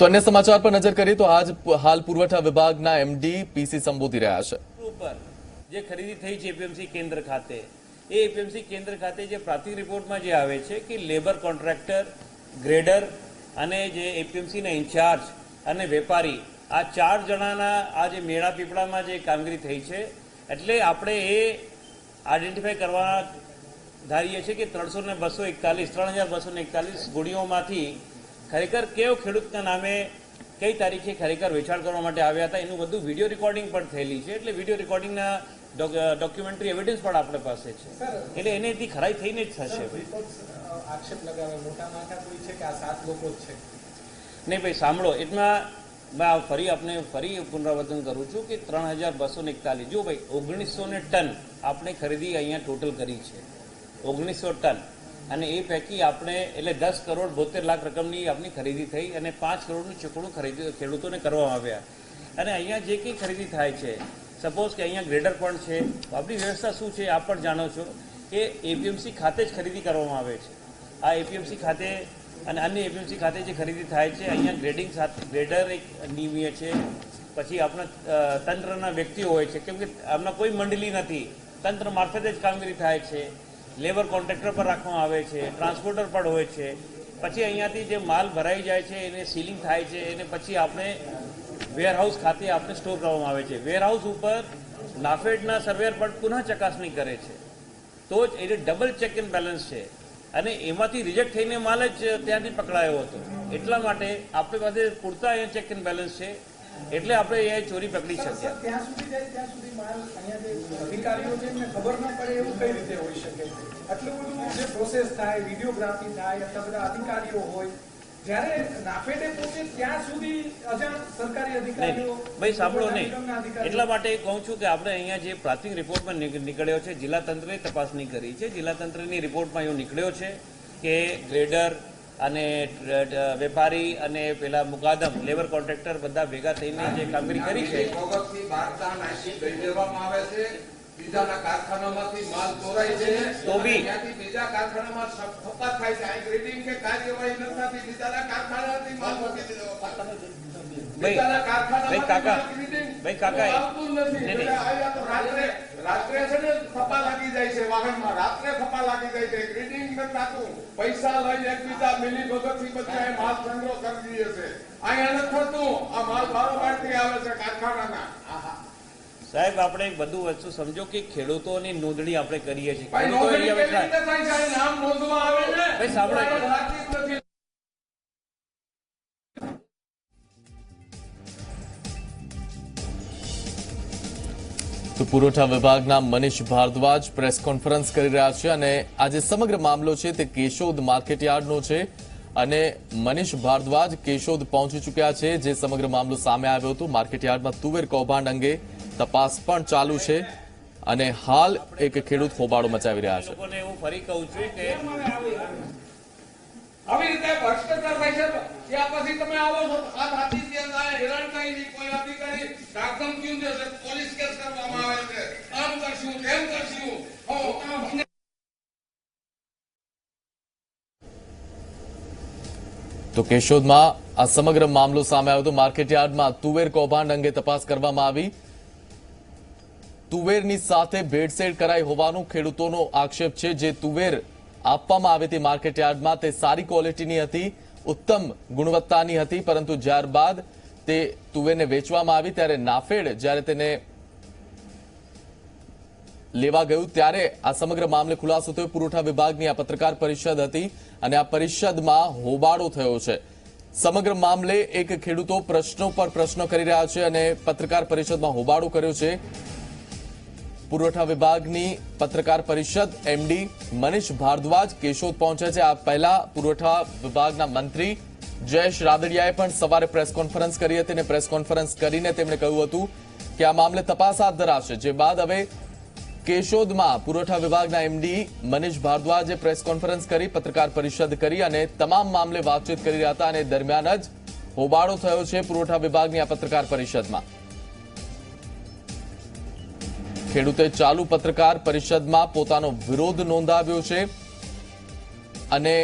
તો અન્ય સમાચાર પર નજર કરીએ તો આજ હાલ પુરવઠા વિભાગના એમડી પીસી સંબોધી રહ્યા છે. ઉપર જે ખરીદી થઈ છે એપીએમસી કેન્દ્ર ખાતે, એ એપીએમસી કેન્દ્ર ખાતે જે પ્રાથમિક રિપોર્ટમાં જે આવે છે કે લેબર કોન્ટ્રાક્ટર, ગ્રેડર અને જે એપીએમસીના ઇન્ચાર્જ અને વેપારી, આ ચાર જણાના આ જે મેળા પીપળામાં જે કામગીરી થઈ છે, એટલે આપણે એ આઈડેન્ટિફાઈ કરવા ધારીએ છીએ કે ત્રણસો ને બસો એકતાલીસ, ત્રણ હજાર બસો એકતાલીસ ગુણીઓમાંથી ખરેખર કેવો ખેડૂતના નામે કઈ તારીખે ખરેખર વેચાણ કરવા માટે આવ્યા હતા એનું બધું વીડિયો રેકોર્ડિંગ પણ થયેલી છે. એટલે વીડિયો રેકોર્ડિંગના ડોક્યુમેન્ટરી એવિડન્સ પણ આપણી પાસે છે. એટલે એનેથી ખરાઈ થઈને જ થશે. આક્ષેપ લગાવે મોટા માથાકૂટ છે કે આ સાત લોકો જ છે? નહીં ભાઈ સાંભળો એટલા મેં ફરી આપણે ફરી પુનરાવર્તન કરું છું કે ત્રણ હજાર બસો ને એકતાલીસ જો ભાઈ ઓગણીસો ને ટન આપણે ખરીદી અહીંયા ટોટલ કરી છે. ઓગણીસો ટન. અને એ પૈકી આપણે, એટલે દસ કરોડ બોતેર લાખ રકમની આપની ખરીદી થઈ અને પાંચ કરોડનું ચૂકવણું ખરીદી, ખેડૂતોને કરવામાં આવ્યા. અને અહીંયા જે કંઈ ખરીદી થાય છે સપોઝ કે અહીંયા ગ્રેડર પણ છે આપણી વ્યવસ્થા શું છે, આપ પણ જાણો છો કે એપીએમસી ખાતે જ ખરીદી કરવામાં આવે છે. આ એપીએમસી ખાતે અને અન્ય એપીએમસી ખાતે જે ખરીદી થાય છે, અહીંયા ગ્રેડિંગ સાથે, ગ્રેડર એક નિયમીય છે. પછી આપણા તંત્રના વ્યક્તિઓ હોય છે, કેમ કે આમના કોઈ મંડળી નથી. તંત્ર મારફતે જ કામગીરી થાય છે. લેબર કોન્ટ્રાક્ટર પર રાખવામાં આવે છે, ટ્રાન્સપોર્ટર પણ હોય છે. પછી અહીંયાથી જે માલ ભરાઈ જાય છે, એને સીલિંગ થાય છે, એને પછી આપણે વેરહાઉસ ખાતે આપણે સ્ટોર કરવામાં આવે છે. વેરહાઉસ ઉપર નાફેડના સર્વેર પણ પુનઃ ચકાસણી કરે છે. તો જ એને ડબલ ચેક એન્ડ બેલેન્સ છે. અને એમાંથી રિજેક્ટ થઈને માલ જ ત્યાંથી પકડાયો હતો. એટલા માટે આપણી પાસે પૂરતા અહીંયા ચેક એન્ડ બેલેન્સ છે. એટલે આપણે એ ચોરી પકડી શકીએ. ત્યાં સુધી જાય ત્યાં સુધી માલ અહીંયા અધિકારીઓ છે એમને ખબર ન પડે એવું કઈ રીતે હોઈ શકે આટલું બધું જે પ્રોસેસ થાય વિડીયોગ્રાફી થાય આટલા બધા અધિકારીઓ હોય જ્યારે નાફેડે પહોંચે ત્યાં સુધી અજાણ સરકારી અધિકારીઓ નહીં ભાઈ સાંભળો નહીં. એટલા માટે કહું છું કે આપણે અહીંયા જે પ્રાથમિક રિપોર્ટમાં નીકળ્યો છે જિલ્લા તંત્રએ તપાસણી કરી છે. જિલ્લા તંત્રની રિપોર્ટમાં એવું નીકળ્યો છે કે ગ્રેડર અને વેપારી અને પેલા મુકાદમ લેબર કોન્ટ્રાક્ટર બધા ભેગા થઈને જે કામગીરી કરી છે તો બી. બીજા કારખાનામાં થાય છે. આ ગ્રેડિંગ કે કાર્યવાહી ન થતી બીજાના કારખાનાથી માલ મૂકી દીધો. ભાઈ ભાઈ કાકા ભાઈ કાકા આવતું નથી. રાત્રે રાત્રે છે ને થપ્પા લાગી જાય છે વાહનમાં. રાત્રે થપ્પા લાગી જાય છે. ગ્રેડિંગ નથી થતું પૈસા લઈ એકબીજા મિલી ભગતથી બધા એ માલ સંગ્રહ કરી દઈએ છે. અહીંયા નથી થતું. આ માલ બારોબારથી આવે છે કારખાનાના. સાહેબ આપણે એક બધું વસ્તુ સમજો કે ખેડૂતોની નોંધણી આપણે કરીએ છીએ. ખેડૂતો ને? ભાઈ સાંભળો. પુરવઠા વિભાગના મનીષ ભારદ્વાજ પ્રેસ કોન્ફરન્સ કરી રહ્યા છે અને આ જે સમગ્ર મામલો છે તે કેશોદ માર્કેટયાર્ડનો છે અને મનીષ ભારદ્વાજ કેશોદ પહોંચી ચૂક્યા છે જે સમગ્ર મામલો સામે આવ્યો હતો. માર્કેટયાર્ડમાં તુવેર કૌભાંડ અંગે તપાસ પણ ચાલુ છે અને હાલ એક ખેડૂત હોબાળો મચાવી રહ્યા છે. હું ફરી કહું છું કે આવી રીતે ભ્રષ્ટાચાર થાય છે ત્યાં પછી તમે આવો છો. આ હાથી ત્યાં હેરાન કોઈ અધિકારી ડાકમ ક્યું દેશે પોલીસ કેસ કરવામાં આવે છે આમ કરશું તેમ કરશું હો, અમને તો કેશોદમાં આ સમગ્ર મામલો સામે આવ્યો હતો. માર્કેટયાર્ડમાં તુવેર કૌભાંડ અંગે તપાસ કરવામાં આવી. તુવેરની સાથે ભેળસેળ કરાઈ હોવાનો ખેડૂતોનો આક્ષેપ છે. જે તુવેર આપવામાં આવી હતી માર્કેટયાર્ડમાં તે સારી ક્વોલિટીની હતી, ઉત્તમ ગુણવત્તાની હતી, પરંતુ ત્યારબાદ તે તુવેરને વેચવામાં આવી, ત્યારે નાફેડ જ્યારે તેને લેવા ગયું ત્યારે આ સમગ્ર મામલે ખુલાસો થયો. પુરવઠા વિભાગની આ પત્રકાર પરિષદ હતી અને આ પરિષદમાં હોબાળો થયો છે. સમગ્ર મામલે એક ખેડૂતો પ્રશ્નો પર પ્રશ્નો કરી રહ્યા છે અને પત્રકાર પરિષદમાં હોબાળો કર્યો છે. પુરવઠા વિભાગની પત્રકાર પરિષદ એમડી મનીષ ભારદ્વાજ કેશોદ પહોંચ્યા છે. આ પહેલા પુરવઠા વિભાગના મંત્રી જયેશ રાદડિયાએ પણ સવારે પ્રેસ કોન્ફરન્સ કરી હતી અને પ્રેસ કોન્ફરન્સ કરીને તેમણે કહ્યું હતું કે આ મામલે તપાસ હાથ ધરાશે. જે બાદ હવે કેશોદમાં પુરવઠા વિભાગના એમડી મનીષ ભારદ્વાજે પ્રેસ કોન્ફરન્સ કરી, પત્રકાર પરિષદ કરી અને તમામ મામલે વાતચીત કરી રહ્યા હતા અને દરમિયાન જ હોબાળો થયો છે પુરવઠા વિભાગની આ પત્રકાર પરિષદમાં. ખેડૂતે ચાલુ પત્રકાર પરિષદમાં પોતાનો વિરોધ નોંધાવ્યો છે અને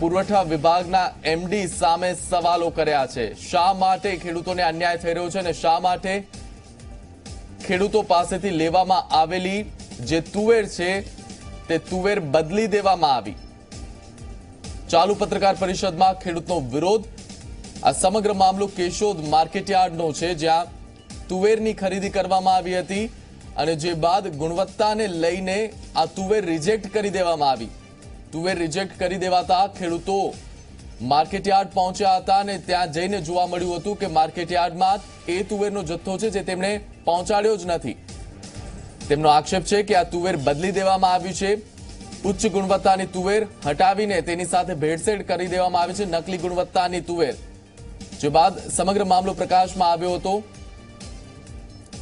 પુરવઠા વિભાગના એમડી સામે સવાલો કર્યા છે. શા માટે ખેડૂતોને અન્યાય થઈ રહ્યો છે અને શા માટે ખેડૂતો પાસેથી લેવામાં આવેલી જે તુવેર છે, તે તુવેર બદલી દેવામાં આવી. ચાલુ પત્રકાર પરિષદમાં ખેડૂતનો વિરોધ. આ સમગ્ર મામલો કેશોદ માર્કેટયાર્ડનો છે, જ્યાં તુવેરની ખરીદી કરવામાં આવી હતી અને જે બાદ ગુણવત્તાને લઈને આ તુવેર રિજેક્ટ કરી દેવામાં આવી. તુવેર રિજેક્ટ કરી દેવાતા ખેડૂતો માર્કેટયાર્ડ પહોંચ્યા હતા અને ત્યાં જઈને જોવા મળ્યું હતું કે માર્કેટયાર્ડમાં એ તુવેરનો જથ્થો છે જે તેમણે પહોંચાડ્યો જ નથી. તેમનો આક્ષેપ છે કે આ તુવેર બદલી દેવામાં આવ્યું છે. ઉચ્ચ ગુણવત્તાની તુવેર હટાવીને તેની સાથે ભેળસેળ કરી દેવામાં આવી છે નકલી ગુણવત્તાની તુવેર. જે બાદ સમગ્ર મામલો પ્રકાશમાં આવ્યો હતો.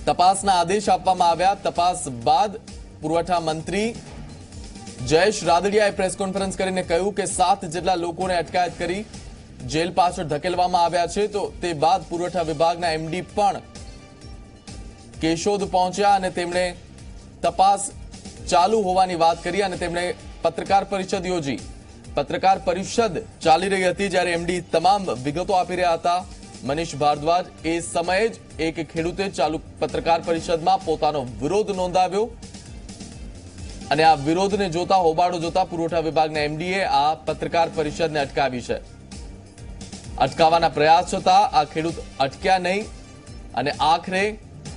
તપાસના આદેશ આપવામાં આવ્યા. તપાસ બાદ પુરવઠા મંત્રી જયેશ રાદડિયાએ પ્રેસ કોન્ફરન્સ કરીને કહ્યું કે સાત જેટલા લોકોને અટકાયત કરી જેલ પાછળ ધકેલવામાં આવ્યા છે. તો તે બાદ પુરવઠા વિભાગના એમડી પણ કેશોદ પહોંચ્યા અને તેમણે તપાસ ચાલુ હોવાની વાત કરી અને તેમણે પત્રકાર પરિષદ યોજી. પત્રકાર પરિષદ ચાલી રહી હતી જ્યારે એમડી તમામ વિગતો આપી રહ્યા હતા. મનીષ ભારદ્વાજ એ સમયે જ એક ખેડૂતે ચાલુ પત્રકાર પરિષદમાં પોતાનો વિરોધ નોંધાવ્યો. અને આ વિરોધને જોતા, હોબાળો જોતા પુરવઠા વિભાગના એમડીએ આ પત્રકાર પરિષદને અટકાવી છે. અટકાવવાના પ્રયાસ છતાં આ ખેડૂત અટક્યા નહીં અને આખરે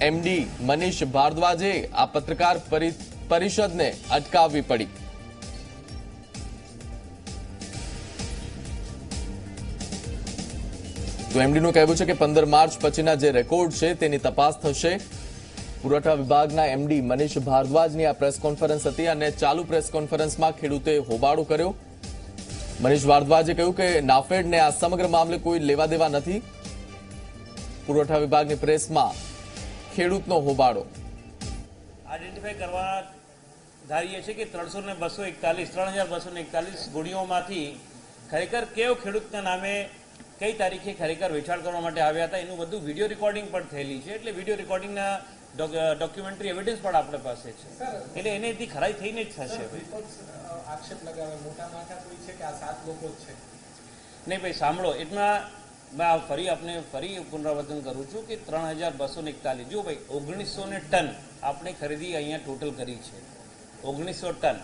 એમડી મનીષ ભારદ્વાજે આ પત્રકાર પરિ- પરિષદને અટકાવવી પડી તો એમડીનું કહેવું છે કે પંદર માર્ચ પછીના જે રેકોર્ડ છે, તેની તપાસ થશે. પુરવઠા વિભાગના એમડી મનીષ ભારદ્વાજની આ પ્રેસ કોન્ફરન્સ હતી અને ચાલુ પ્રેસ કોન્ફરન્સમાં ખેડૂતે હોબાળો કર્યો. મનીષ ભારદ્વાજે કહ્યું કે નાફેડને આ સમગ્ર મામલે કોઈ લેવા દેવા નથી. પુરવઠા વિભાગની પ્રેસમાં ખેડૂતનો હોબાળો. આઈડેન્ટિફાઈ કરવા ધારીએ છીએ કે ત્રણસો ને બસો એકતાલીસ ત્રણ હજાર બસો ને એકતાલીસ ગુણીઓમાંથી ખરેખર કેવો ખેડૂતના નામે કઈ તારીખે ખરેખર વેચાણ કરવા માટે આવ્યા હતા એનું બધું વીડિયો રેકોર્ડિંગ પણ થયેલી છે. એટલે વીડિયો રેકોર્ડિંગના ડોક્યુમેન્ટરી એવિડન્સ પણ આપણી પાસે છે. એટલે એનેથી ખરાઈ થઈને જ થશે. આક્ષેપ લગાવે. મોટા માથા કોઈ છે કે આ સાત લોકો જ છે? નહીં ભાઈ સાંભળો. એટલા મેં ફરી આપણે ફરી પુનરાવર્તન કરું છું કે ત્રણ હજાર બસો ને એકતાલીસ. જો ભાઈ, ઓગણીસો ને ટન આપણે ખરીદી અહીંયા ટોટલ કરી છે. ઓગણીસો ટન.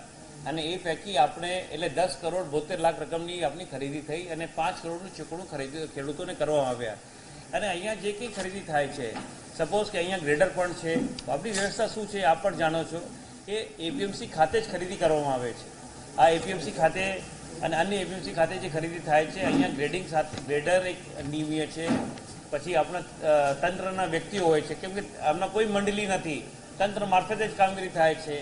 અને એ પૈકી આપણે, એટલે દસ કરોડ બોતેર લાખ રકમની આપણી ખરીદી થઈ અને પાંચ કરોડનું ચૂકવણું ખરીદી, ખેડૂતોને કરવામાં આવ્યા. અને અહીંયા જે કંઈ ખરીદી થાય છે સપોઝ કે અહીંયા ગ્રેડર પણ છે આપણી વ્યવસ્થા શું છે, આપ પણ જાણો છો એ એપીએમસી ખાતે જ ખરીદી કરવામાં આવે છે. આ એપીએમસી ખાતે અને અન્ય એપીએમસી ખાતે જે ખરીદી થાય છે, અહીંયા ગ્રેડિંગ સાથે ગ્રેડર એક નિયમીય છે. પછી આપણા તંત્રના વ્યક્તિઓ હોય છે. કેમ કે આમના કોઈ મંડળી નથી. તંત્ર મારફતે જ કામગીરી થાય છે.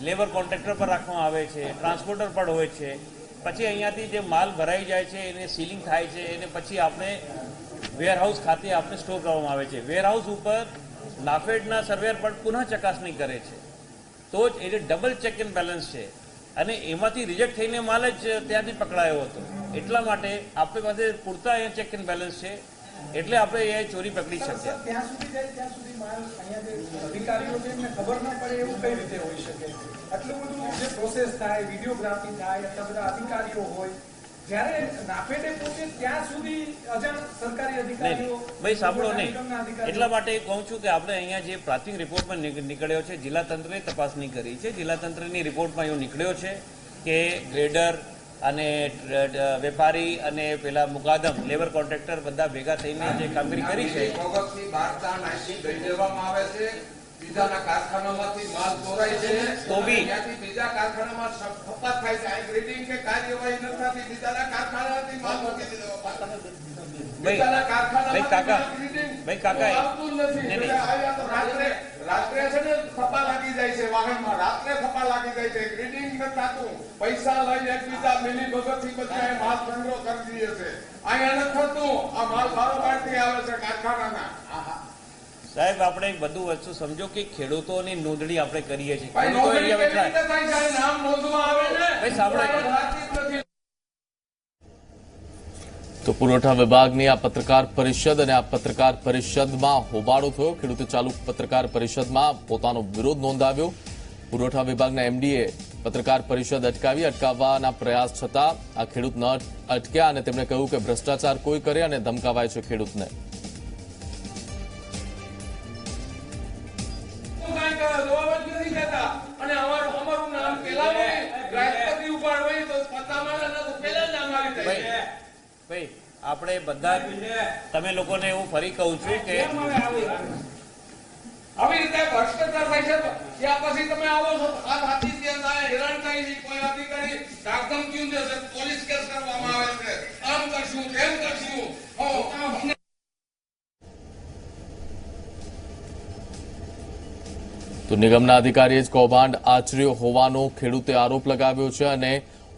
લેબર કોન્ટ્રાક્ટર પર રાખવામાં આવે છે. ટ્રાન્સપોર્ટર પણ હોય છે. પછી અહીંયાથી જે માલ ભરાઈ જાય છે, એને સીલિંગ થાય છે, એને પછી આપણે વેરહાઉસ ખાતે આપણે સ્ટોર કરવામાં આવે છે. વેરહાઉસ ઉપર નાફેડના સર્વેર પણ પુનઃ ચકાસણી કરે છે. તો જ એ જે ડબલ ચેક એન્ડ બેલેન્સ છે અને એમાંથી રિજેક્ટ થઈને માલ જ ત્યાંથી પકડાયો હતો. એટલા માટે આપણી પાસે પૂરતા અહીંયા ચેક એન્ડ બેલેન્સ છે. એટલે આપણે એ ચોરી પકડી શકીએ. ત્યાં સુધી જાય ત્યાં સુધી માલ અહીંયા જે એમને ખબર ના પડે એવું કઈ રીતે હોઈ શકે? આટલું બધું જે પ્રોસેસ થાય વિડીયોગ્રાફી થાય એટલા બધા અધિકારીઓ હોય જ્યારે નાફેડે પહોંચે ત્યાં સુધી અજાણ સરકારી નહીં અધિકારીઓ ભાઈ સાંભળો નહીં. એટલા માટે કહું છું કે આપણે અહીંયા જે પ્રાથમિક રિપોર્ટમાં નીકળ્યો છે જિલ્લા તંત્રએ તપાસણી કરી છે. જિલ્લા તંત્રની રિપોર્ટમાં એવું નીકળ્યો છે કે ગ્રેડર અને વેપારી અને પેલા મુકાદમ લેબર કોન્ટ્રાક્ટર બધા ભેગા થઈને જે કામગીરી કરી છે. લઈ બીજાના કારખાનામાંથી માલ ચોરાય છે. તો બી- ત્યાંથી બીજા કારખાનામાં કપાત થાય છે. આ ગ્રેડિંગ કે કાર્યવાહી ન થતી. બીજાના કારખાનામાંથી માલ મૂકી દીધો. બીજાના કાકા ભાઈ કાકા આવતું નથી. રાત્રે રાત્રે છે ને થપ્પા લાગી જાય છે વાહનમાં. રાત્રે થપ્પા લાગી જાય છે. ગ્રેડિંગ ન થતું? પૈસા લઈને એકબીજા મિલી ભગતથી બધા એ માલ સંગ્રહ કરી દઈએ છે. અહીંયા ન થતું. આ માલ બારોબારથી આવે છે કારખાનાના. સાહેબ આપણે બધું વસ્તુ સમજો કે ખેડૂતોની નોંધણી આપણે કરીએ છીએ. તો પુરવઠા વિભાગની આ પત્રકાર પરિષદ અને આ પત્રકાર પરિષદમાં હોબાળો થયો. ખેડૂતે ચાલુ પત્રકાર પરિષદમાં પોતાનો વિરોધ નોંધાવ્યો. પુરવઠા વિભાગના એમડીએ પત્રકાર પરિષદ અટકાવી અટકાવવાના પ્રયાસ છતાં આ ખેડૂત ન અટક્યા અને તેમણે કહ્યું કે ભ્રષ્ટાચાર કોઈ કરે અને ધમકાવાય છે ખેડૂતને. આપણે બધા તમે લોકોને હું ફરી કહું છું કે આવી રીતે ભ્રષ્ટાચાર થાય છે ત્યાં પછી તમે આવો છો. આ સાચી ત્યાં થાય હેરાન થાય છે કોઈ અધિકારી ડાકમ ક્યું દે છે. પોલીસ કેસ કરવામાં આવે છે. આમ કરશું તેમ કરશું. તો નિગમના અધિકારીએ જ કૌભાંડ આચર્યો હોવાનો ખેડૂતે આરોપ લગાવ્યો છે અને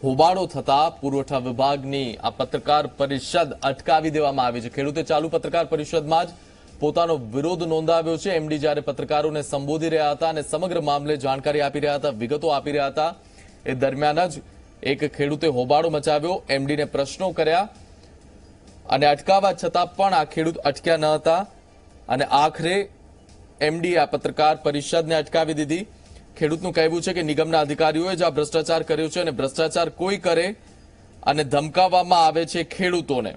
હોબાળો થતા પુરવઠા વિભાગની આ પત્રકાર પરિષદ અટકાવી દેવામાં આવી છે. ખેડૂતે ચાલુ પત્રકાર પરિષદમાં જ પોતાનો વિરોધ નોંધાવ્યો છે. એમડી જ્યારે પત્રકારોને સંબોધી રહ્યા હતા અને સમગ્ર મામલે જાણકારી આપી રહ્યા હતા, વિગતો આપી રહ્યા હતા, એ દરમિયાન જ એક ખેડૂતે હોબાળો મચાવ્યો. એમડીને પ્રશ્નો કર્યા અને અટકાવવા છતાં પણ આ ખેડૂત અટક્યા ન હતા. અને આખરે એમડી આ પત્રકાર પરિષદને અટકાવી દીધી. ખેડૂતનું કહેવું છે કે નિગમના અધિકારીઓએ જ આ ભ્રષ્ટાચાર કર્યો છે અને ભ્રષ્ટાચાર કોઈ કરે અને ધમકાવવામાં આવે છે ખેડૂતોને.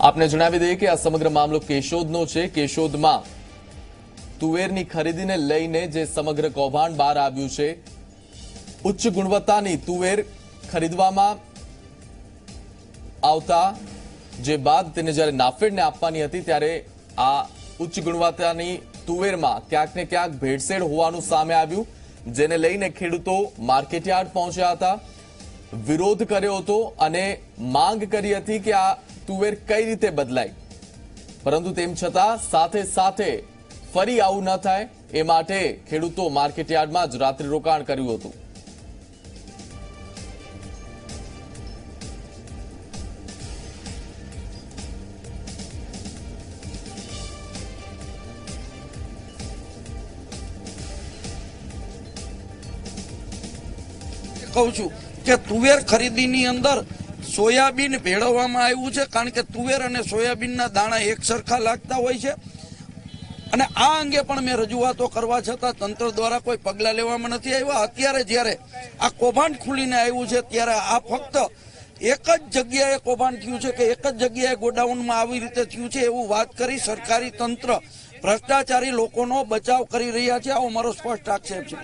આપને જણાવી દઈએ કે આ સમગ્ર મામલો કેશોદનો છે. કેશોદમાં તુવેરની ખરીદીને લઈને જે સમગ્ર કૌભાંડ બહાર આવ્યું છે, ઉચ્ચ ગુણવત્તાની તુવેર ખરીદવામાં આવતા જે બાદ તેને જ્યારે નાફેડને આપવાની હતી ત્યારે આ ઉચ્ચ ગુણવત્તાની તુવેરમાં ક્યાંક ને ક્યાંક ભેળસેળ હોવાનું સામે આવ્યું. જેને લઈને ખેડૂતો માર્કેટયાર્ડ પહોંચ્યા હતા. વિરોધ કર્યો હતો અને માંગ કરી હતી કે આ તુવેર કઈ રીતે બદલાય. પરંતુ તેમ છતાં સાથે સાથે ફરી આવું ન થાય એ માટે ખેડૂતો માર્કેટયાર્ડમાં જ રાત્રિ રોકાણ કર્યું હતું. કહું છું કે તુવેર ખરીદીની અંદર સોયાબીન ભેળવવામાં આવ્યું છે, કારણ કે તુવેર અને સોયાબીનના દાણા એક સરખા લાગતા હોય છે. અને આ અંગે પણ મેં રજૂઆતો કરવા છતાં તંત્ર દ્વારા કોઈ પગલાં લેવામાં નથી આવ્યા. અત્યારે જ્યારે આ કૌભાંડ ખુલીને આવ્યું છે, ત્યારે આ ફક્ત એક જ જગ્યાએ કૌભાંડ થયું છે કે એક જ જગ્યાએ ગોડાઉનમાં આવી રીતે થયું છે એવું વાત કરી સરકારી તંત્ર. ભ્રષ્ટાચારી લોકોનો બચાવ કરી રહ્યા છે. આવો મારો સ્પષ્ટ આક્ષેપ છે.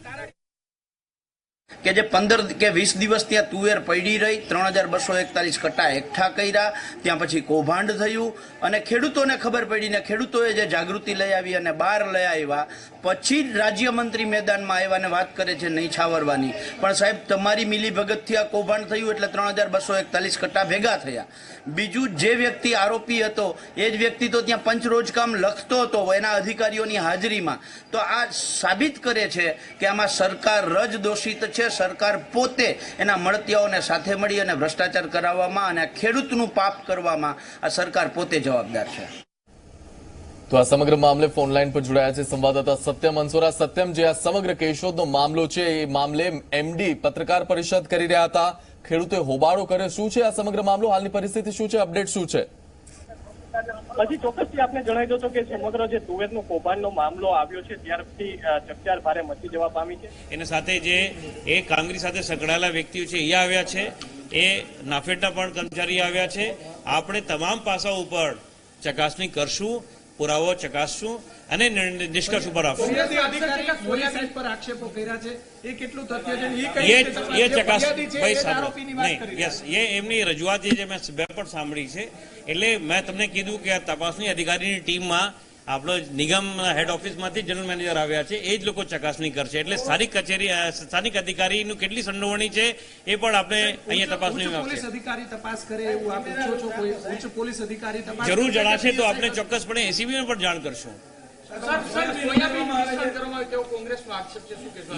કે જે પંદર કે વીસ દિવસ ત્યાં તુવેર પડી રહી, ત્રણ હજાર બસો એકતાલીસ કટ્ટા એકઠા કર્યા, ત્યાં પછી કૌભાંડ થયું અને ખેડૂતોને ખબર પડીને ખેડૂતોએ જે જાગૃતિ લઈ આવી અને બહાર લઈ આવ્યા. પછી જ રાજ્યમંત્રી મેદાનમાં આવ્યા અને વાત કરે છે નહીં છાવરવાની. પણ સાહેબ, તમારી મિલીભગતથી આ કૌભાંડ થયું એટલે ત્રણ હજાર બસો એકતાલીસ કટ્ટા ભેગા થયા. બીજું જે વ્યક્તિ આરોપી હતો, એ જ વ્યક્તિ તો ત્યાં પંચરોજકામ લખતો હતો એના અધિકારીઓની હાજરીમાં. તો આ સાબિત કરે છે કે આમાં સરકાર રજ દોષિત છે સરકાર પોતે એના મળતિયાઓને સાથે મળી અને ભ્રષ્ટાચાર કરાવવામાં અને ખેડૂતનું પાપ કરવામાં આ સરકાર પોતે જવાબદાર છે. તો આ સમગ્ર મામલે ફોન લાઈન પર જોડાયા છે સંવાદદાતા સત્યમ અંસોરા સત્યમ, જે આ સમગ્ર કેશોદનો મામલો છે, એ મામલે એમડી પત્રકાર પરિષદ કરી રહ્યા હતા. ખેડૂતે હોબાળો કરે શું છે આ સમગ્ર મામલો? હાલની પરિસ્થિતિ શું છે? અપડેટ શું છે? હજી ચોક્કસથી આપને જણાવી દો તો કે સમગ્ર જે તુવેરનો કૌભાંડનો મામલો આવ્યો છે, ત્યારથી ચકચાર ભારે મચી જવા પામી છે. એના સાથે જે એ કામગીરી સાથે સંકળાયેલા વ્યક્તિઓ છે, એ આવ્યા છે. એ નાફેડના પણ કર્મચારી આવ્યા છે. આપણે તમામ પાસાઓ ઉપર ચકાસણી કરશું. પુરાવો ચકાસશું અને નિષ્કર્ષ ઉપર આપશું ફરિયાદી અધિકારી ફરિયાદી પર આક્ષેપો કર્યા છે. એ કેટલું તથ્ય છે? ને એ કઈ એ રીતે તપાસ? એ જે ચકાસ ભાઈ સાંભળો. નહીં યસ એ એમની રજૂઆત જે મેં બે પણ સાંભળી છે. એટલે મેં તમને કીધું કે આ તપાસની અધિકારીની ટીમમાં આપણો નિગમ હેડ ઓફિસમાંથી જનરલ મેનેજર આવ્યા છે એ જ લોકો ચકાસણી કરશે. એટલે સ્થાનિક કચેરી સ્થાનિક અધિકારીનું કેટલી સંડોવણી છે એ પણ આપણે અહીંયા તપાસણી પોલીસ અધિકારી તપાસ કરે એવું આપ ઈચ્છો છો? કોઈ ઉચ્ચ પોલીસ અધિકારી તપાસ જરૂર જણાશે તો આપણે ચોક્કસપણે એસીબીને પણ જાણ કરશું.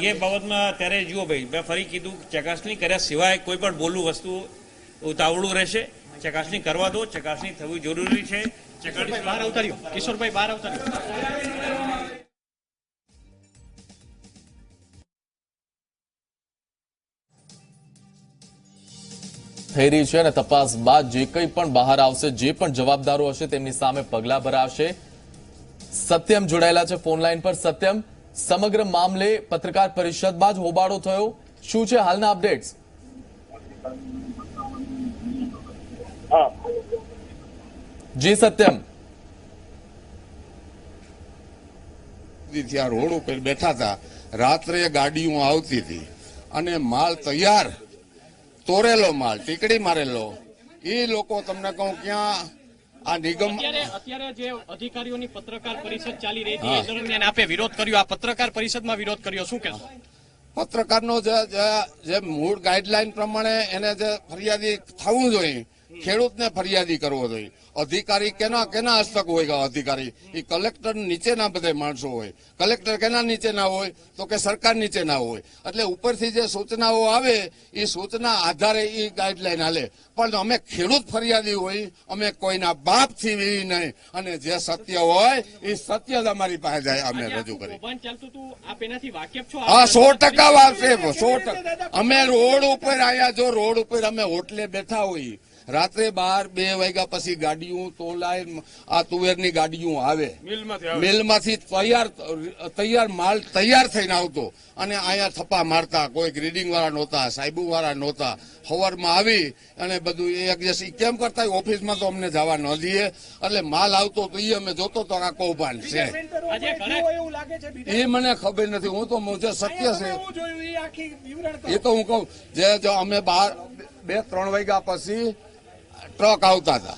એ બાબતમાં અત્યારે જુઓ ભાઈ મેં ફરી કીધું ચકાસણી કર્યા સિવાય કોઈ પણ બોલું વસ્તુ ઉતાવળું રહેશે. ચકાસણી કરવા દો ચકાસણી થવી જરૂરી છે. ચકાસણી બહાર અવતર્યો કિશોરભાઈ બહાર અવતર્યો થઈ રહી છે અને તપાસ બાદ જે કંઈ પણ બહાર આવશે જે પણ જવાબદારો હશે તેમની સામે પગલાં ભરાશે. સત્યમ જોડાયેલા છે ફોન લાઈન પર. સત્યમ સમગ્ર મામલે પત્રકાર પરિષદ બાદ હોબાળો થયો. શું છે હાલના અપડેટ્સ? હા. જી સત્યમ. ત્યાં રોડ ઉપર બેઠા હતા રાત્રે ગાડીઓ આવતી હતી અને માલ તૈયાર. તોરેલો માલ ટીકડી મારેલો. એ લોકો તમને કહું ક્યાં આ નિગમ અત્યારે અત્યારે જે અધિકારીઓની પત્રકાર પરિષદ ચાલી રહી હતી દરમિયાન આપે વિરોધ કર્યો. આ પત્રકાર પરિષદમાં વિરોધ કર્યો. શું કહેશો? પત્રકારનો જે જે- જે મૂળ ગાઈડલાઈન પ્રમાણે એને જે ફરિયાદી થવું જોઈએ ખેડૂતને ફરિયાદી કરવો જોઈએ. અધિકારી કેના કેના હસ્તક હોય અધિકારી? એ કલેક્ટર નીચેના બધે માણસો હોય. કલેક્ટર કેના નીચેના હોય? તો કે સરકાર નીચેના હોય. એટલે ઉપરથી જે સૂચનાઓ આવે એ સૂચના આધારે એ ગાઈડલાઈન હાલે. પણ અમે ખેડૂત ફરિયાદી હોય અમે કોઈના બાપથી થી નહીં. અને જે સત્ય હોય એ સત્ય જ અમારી પાસે જાય અમે રજૂ કરી. વાકેફ હા સો ટકા છે સો ટકા. અમે રોડ ઉપર આયા જો રોડ ઉપર અમે હોટલે બેઠા હોઈએ રાત્રે બાર બે વાગ્યા પછી ગાડીઓ તોલાય આ તુવેરની ગાડીઓ આવે. મિલમાંથી તૈયાર તૈયાર માલ તૈયાર થઈને આવતો. અને અહીંયા થપ્પા મારતા કોઈ ગ્રીડિંગ વાળા નહોતા સાહેબુ વાળા નહોતા. હવરમાં આવી અને બધું એક દિવસ ઈ કેમ કરતા હોય, ઓફિસમાં તો અમને જવા ન દઈએ. એટલે માલ આવતો તો એ અમે જોતો તો આ કૌભાંડ છે. એ મને ખબર નથી હું તો મુજબ સત્ય છે. એ આખી વિવરણ કરો. એ તો હું કહું જે જો અમે બાર બે ત્રણ વાગ્યા પછી ટ્રક આવતા હતા.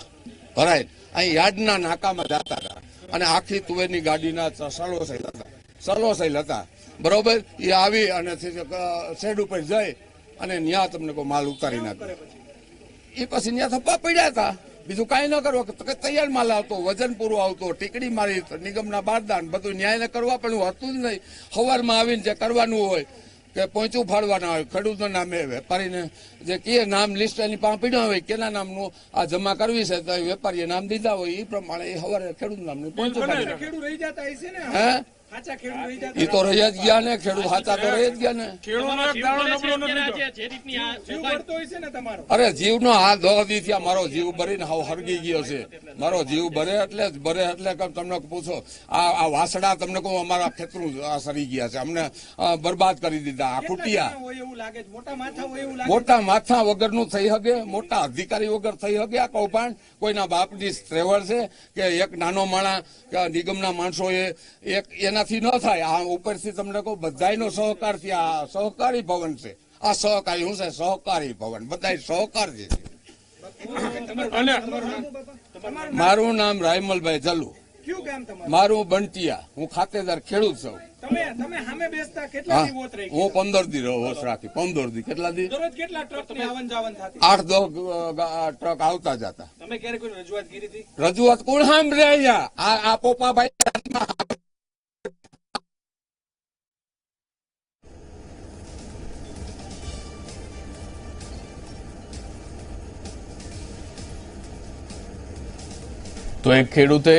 ભરાય. અહીં યાર્ડના નાકામાં જતા હતા. અને આખી તુવેરની ગાડીના સલો સૈલ હતા. સલો સૈલ હતા. બરોબર? એ આવી અને શેડ ઉપર જઈ અને ન્યા તમને કોઈ માલ ઉતારી નાખે. એ પછી? ત્યાં થપ્પા પડ્યા હતા. બીજું કાંઈ ન કરવા. તૈયાર માલ આવતો વજન પૂરું આવતો ટીકડી મારી નિગમના બારદાન બધું ન્યાય કરવા પણ હતું જ નહીં. સવારમાં આવીને જે કરવાનું હોય કે પોચું ફાડવાના હોય ખેડૂતના નામે વેપારીને જે કે નામ લિસ્ટ એની પાસે પીડ્યા હોય કેના નામનું આ જમા કરવી છે તો એ વેપારીએ નામ દીધા હોય એ પ્રમાણે એ સવારે ખેડૂત નામનું પોચું. ખેડૂત જતા હે રહી એ તો રહ્યા જ ગયા ને ખેડૂત હાચા તો રહી જ ગયા ને. અરે જીવ નો છે અત્યારે આજે જે રીતની આ જીવ કૌભાંડ પડતો હશે ને તમારો. અરે જીવનો આ દહ દી થયા મારો જીવ ભરીને હાવ હરગી ગયો છે. મારો જીવ ભરે એટલે જ ભરે એટલે તમને પૂછો આ આ વાસડા તમને કહું અમારા ખેતરું સરી ગયા છે. અમને બરબાદ કરી દીધા આ ખૂટિયા કેટલા હોય એવું લાગે છે? મોટા માથા વગર એવું લાગે મોટા માથા વગરનું થઈ શકે મોટા અધિકારી વગર થઈ શકે આ કૌભાંડ કોઈના બાપની ત્રેવડ છે કે એક નાનો માણા નિગમના નિગમના માણસોએ એક એનાથી ન થાય. આ ઉપરથી તમને કહું બધાયનો સહકાર છે આ સહકારી ભવન છે. આ સહકારી શું છે? સહકારી ભવન. બધા સહકાર છે. મારું નામ રાયમલભાઈ તમારું? મારું બંટિયા. હું ખાતેદાર ખેડૂત છું. તમે તમે સામે બેસતા કેટલા હા. હું પંદર દી હોશ રાખી. પંદર દી. કેટલા દી? દરરોજ કેટલા ટ્રકની આવન જાવન થતી? આઠ દસ ટ્રક આવતા જતા. તમે ક્યારે કોઈ રજૂઆત કોણ સાંભળે અહીંયા? આ આ પોપાભાઈ તો એક ખેડૂતે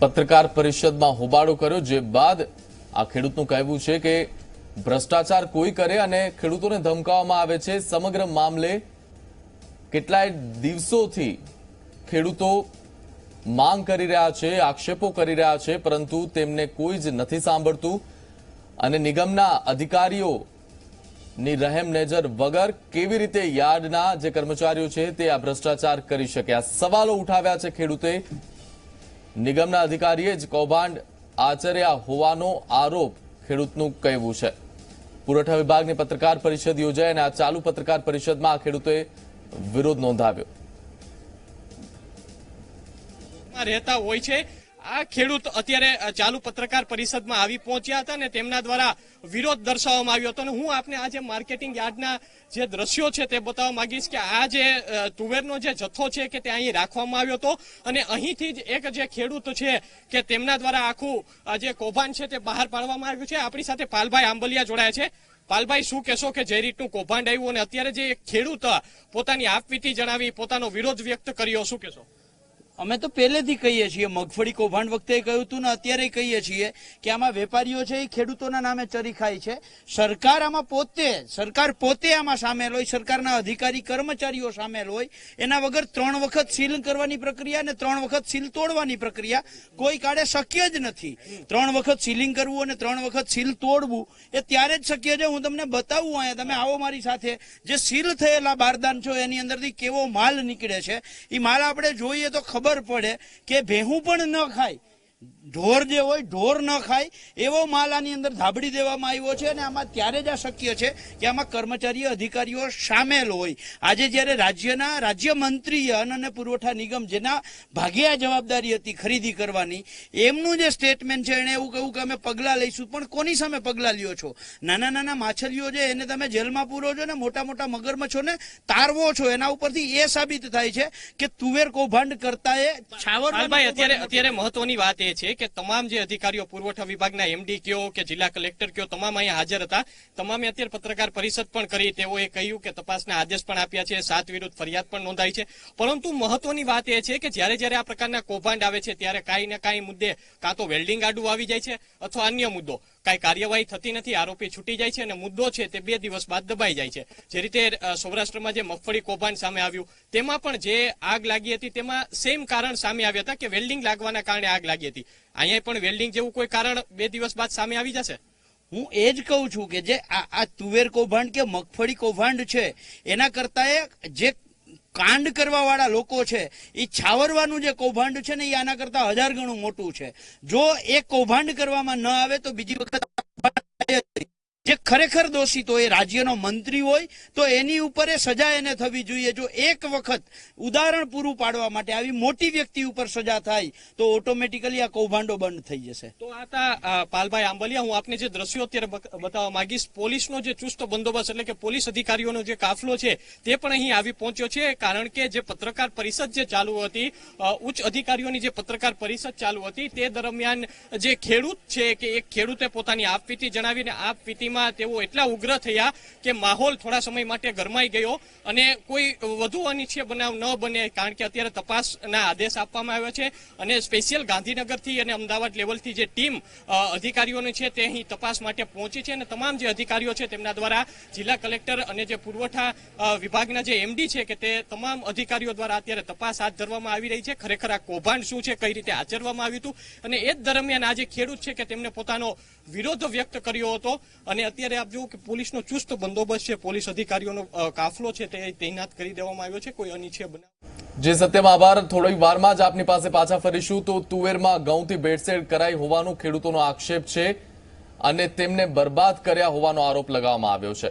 પત્રકાર પરિષદમાં હોબાળો કર્યો, જે બાદ આ ખેડૂતનું કહેવું છે કે ભ્રષ્ટાચાર કોઈ કરે અને ખેડૂતોને ધમકાવવામાં આવે છે. સમગ્ર મામલે કેટલાય દિવસોથી ખેડૂતો માંગ કરી રહ્યા છે, આક્ષેપો કરી રહ્યા છે, પરંતુ તેમને કોઈ જ નથી સાંભળતું. અને નિગમના અધિકારીઓ ની રહેમ નજર વગર કેવી રીતે યાર્ડના જે કર્મચારીઓ છે તે આ ભ્રષ્ટાચાર કરી શકે? આ સવાલો ઉઠાવ્યા છે ખેડૂતે. નિગમના અધિકારીએ જ કૌભાંડ આચર્યા હોવાનો આરોપ ખેડૂતનું કહેવું છે. પુરવઠા વિભાગની પત્રકાર પરિષદ યોજાઈ અને આ ચાલુ પત્રકાર પરિષદમાં ખેડૂતોએ વિરોધ નોંધાવ્યો. રહેતા હોય છે આ ખેડૂત અત્યારે ચાલુ પત્રકાર પરિષદમાં આવી પહોંચ્યા હતા ને તેમના દ્વારા વિરોધ દર્શાવવામાં આવ્યો હતો અને હું આપને આ જે માર્કેટિંગ યાર્ડના જે દ્રશ્યો છે તે બતાવવા માંગીશ કે આ જે તુવેરનો જે જથ્થો છે કે તે અહીં રાખવામાં આવ્યો હતો અને અહીંથી જ એક જે ખેડૂત છે કે તેમના દ્વારા આખું જે કૌભાંડ છે તે બહાર પાડવામાં આવ્યું છે. આપણી સાથે પાલભાઈ આંબલિયા જોડાયા છે. પાલભાઈ, શું કહેશો કે જે રીતનું કૌભાંડ આવ્યું અને અત્યારે જે ખેડૂત પોતાની આપવીતી જણાવી, પોતાનો વિરોધ વ્યક્ત કર્યો, શું કહેશો? અમે તો પહેલેથી કહીએ છીએ, મગફળી કૌભાંડ વખતે કહ્યું હતું ને અત્યારે કહીએ છીએ કે આમાં વેપારીઓ છે એ ખેડૂતોના નામે ચરી ખાય છે. સરકાર આમાં પોતે, સરકાર પોતે આમાં સામેલ હોય, સરકારના અધિકારી, કર્મચારીઓ સામેલ હોય, એના વગર ત્રણ વખત સીલ કરવાની પ્રક્રિયા અને ત્રણ વખત સીલ તોડવાની પ્રક્રિયા કોઈ કાળે શક્ય જ નથી. ત્રણ વખત સીલિંગ કરવું અને ત્રણ વખત સીલ તોડવું એ ત્યારે જ શક્ય છે. હું તમને બતાવું અહીંયા, તમે આવો મારી સાથે. જે સીલ થયેલા બારદાન છો, એની અંદરથી કેવો માલ નીકળે છે? એ માલ આપણે જોઈએ તો ખબર પડે કે ભેહું પણ ન ખાય. ઢોર જે હોય ઢોર ન ખાય એવો માલ આની અંદર ધાબડી દેવામાં આવ્યો છે અને આમાં ત્યારે જ આ શક્ય છે કે આમાં કર્મચારીઓ અધિકારીઓ સામેલ હોય. આજે જ્યારે રાજ્યના રાજ્ય મંત્રી અન્ન અને પુરવઠા નિગમ જેના ભાગે આ જવાબદારી હતી ખરીદી કરવાની એમનું જે સ્ટેટમેન્ટ છે એણે એવું કહ્યું કે અમે પગલાં લઈશું પણ કોની સામે પગલાં લ્યો છો? નાના નાના માછલીઓ છે એને તમે જેલમાં પૂરો છો ને મોટા મોટા મગરમચ્છોને તારવો છો એના ઉપરથી એ સાબિત થાય છે કે તુવેર કૌભાંડ કરતા એ છાવર અત્યારે અત્યારે મહત્વની વાત એ છે કે તમામ જે અધિકારીઓ, પુરવઠા વિભાગના એમડી કયો કે જિલ્લા કલેક્ટર કયો, તમામ અહીંયા હાજર હતા. તમામે અત્યારે પત્રકાર પરિષદ પણ કરી, તેઓએ કહ્યું કે તપાસના આદેશ પણ આપ્યા છે, સાત વિરુદ્ધ ફરિયાદ પણ નોંધાઈ છે. પરંતુ મહત્વની વાત એ છે કે જ્યારે જ્યારે આ પ્રકારના કૌભાંડ આવે છે, ત્યારે કાંઈ ને કાંઈ મુદ્દે કાં તો વેલ્ડિંગ આડું આવી જાય છે અથવા અન્ય મુદ્દો. કાંઈ કાર્યવાહી થતી નથી, આરોપી છૂટી જાય છે અને મુદ્દો છે તે બે દિવસ બાદ દબાઈ જાય છે. જે રીતે સૌરાષ્ટ્રમાં જે મગફળી કૌભાંડ સામે આવ્યું, તેમાં પણ જે આગ લાગી હતી, તેમાં સેમ કારણ સામે આવ્યા હતા કે વેલ્ડિંગ લાગવાના કારણે આગ લાગી હતી. અહીંયા પણ વેલ્ડિંગ જેવું કોઈ કારણ બે દિવસ બાદ સામે આવી જશે? હું એ જ કહું છું કે જે આ આ તુવેર કૌભાંડ કે મગફળી કૌભાંડ છે, એના કરતા જે કાંડ કરવા વાળા લોકો છે એ છાવરવાનું જે કૌભાંડ છે ને એ આના કરતા હજાર ગણું મોટું છે. જો એ કૌભાંડ કરવામાં ન આવે તો બીજી વખત જે ખરેખર દોષિત હોય એ રાજ્યનો મંત્રી હોય, તો એની ઉપર એ સજા એને થવી જોઈએ. જો એક વખત ઉદાહરણ પૂરું પાડવા માટે આવી મોટી વ્યક્તિ ઉપર સજા થાય, તો ઓટોમેટિકલી આ કૌભાંડો બંધ થઈ જશે. તો આ પાલભાઈ આંબલિયા, હું આપને જે દ્રશ્યો અત્યારે બતાવવા માંગીશ, પોલીસનો જે ચુસ્ત બંદોબસ્ત, એટલે કે પોલીસ અધિકારીઓનો જે કાફલો છે, તે પણ અહીં આવી પહોંચ્યો છે, કારણ કે જે પત્રકાર પરિષદ જે ચાલુ હતી ઉચ્ચ અધિકારીઓની જે પત્રકાર પરિષદ ચાલુ હતી, તે દરમિયાન જે ખેડૂત છે, કે એક ખેડૂતે પોતાની આપવીતી જણાવીને આપવીતીમાં તેઓ એટલા ઉગ્ર થયા કે માહોલ થોડા સમય માટે ગરમાઈ ગયો અને કોઈ વધુ અનિચ્છનીય બનાવ ન બને, કારણ કે અત્યારે તપાસના આદેશ આપવામાં આવ્યો છે અને સ્પેશિયલ ગાંધીનગરથી અને અમદાવાદ લેવલથી જે ટીમ અધિકારીઓની છે તે અહીં તપાસ માટે પહોંચી છે અને તમામ જે અધિકારીઓ છે તેમના દ્વારા જિલ્લા કલેક્ટર અને જે પુરવઠા વિભાગના જે એમડી છે કે તે તમામ અધિકારીઓ દ્વારા અત્યારે તપાસ હાથ ધરવામાં આવી રહી છે. ખરેખર આ કૌભાંડ શું છે, કઈ રીતે આચરવામાં આવ્યું હતું અને એ જ દરમિયાન આ જે ખેડૂત છે કે તેમને પોતાનો વિરોધ વ્યક્ત કર્યો હતો અને અત્યારે આપ જુઓ કે પોલીસનો ચુસ્ત બંદોબસ્ત છે. પોલીસ અધિકારીઓનો કાફલો છે તે તૈનાત કરી દેવામાં આવ્યો છે. કોઈ અનિચ્છે બનાવ જે, સત્યમાં આભાર. થોડી વારમાં જ આપની પાસે પાછા ફરીશું. તો તુવેરમાં ઘઉંથી ભેળસેળ કરાઈ હોવાનો ખેડૂતોનો આક્ષેપ છે અને તેમને બરબાદ કર્યા હોવાનો આરોપ લગાવવામાં આવ્યો છે.